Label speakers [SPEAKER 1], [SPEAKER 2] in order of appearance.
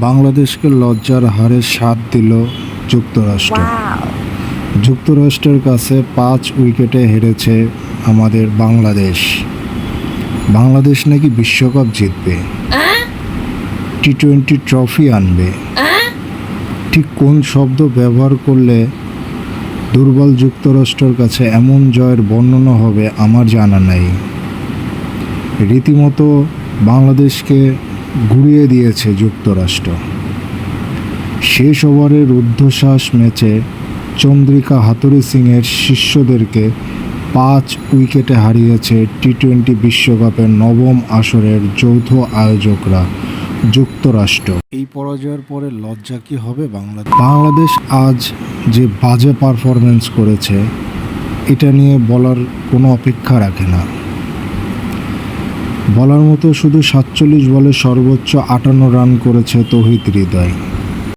[SPEAKER 1] বাংলাদেশকে লজ্জার হারে সাথ দিল যুক্তরাষ্ট্র। যুক্তরাষ্ট্রের কাছে পাঁচ উইকেটে হেরেছে আমাদের বাংলাদেশ। বাংলাদেশ নাকি বিশ্বকাপ জিতবে। টি টোয়েন্টি ট্রফি আনবে। ঠিক কোন শব্দ ব্যবহার করলে দুর্বল যুক্তরাষ্ট্রের কাছে এমন জয়ের বর্ণনা হবে আমার জানা নাই। রীতিমতো বাংলাদেশকে ঘুরিয়ে দিয়েছে যুক্তরাষ্ট্র। শেষ ওভারের রুদ্ধশ্বাস ম্যাচে চন্দ্রিকা হাতুরি সিংয়ের শিষ্যদেরকে পাঁচ উইকেটে হারিয়েছে টি টোয়েন্টি বিশ্বকাপের নবম আসরের যৌথ আয়োজকরা যুক্তরাষ্ট্র। এই পরাজয়ের পরে লজ্জা কি হবে বাংলাদেশ? বাংলাদেশ আজ যে বাজে পারফরমেন্স করেছে এটা নিয়ে বলার কোনো অপেক্ষা রাখে না। বলার মতো শুধু সাতচল্লিশ বলে সর্বোচ্চ আটান্ন রান করেছে তহিত হৃদয়।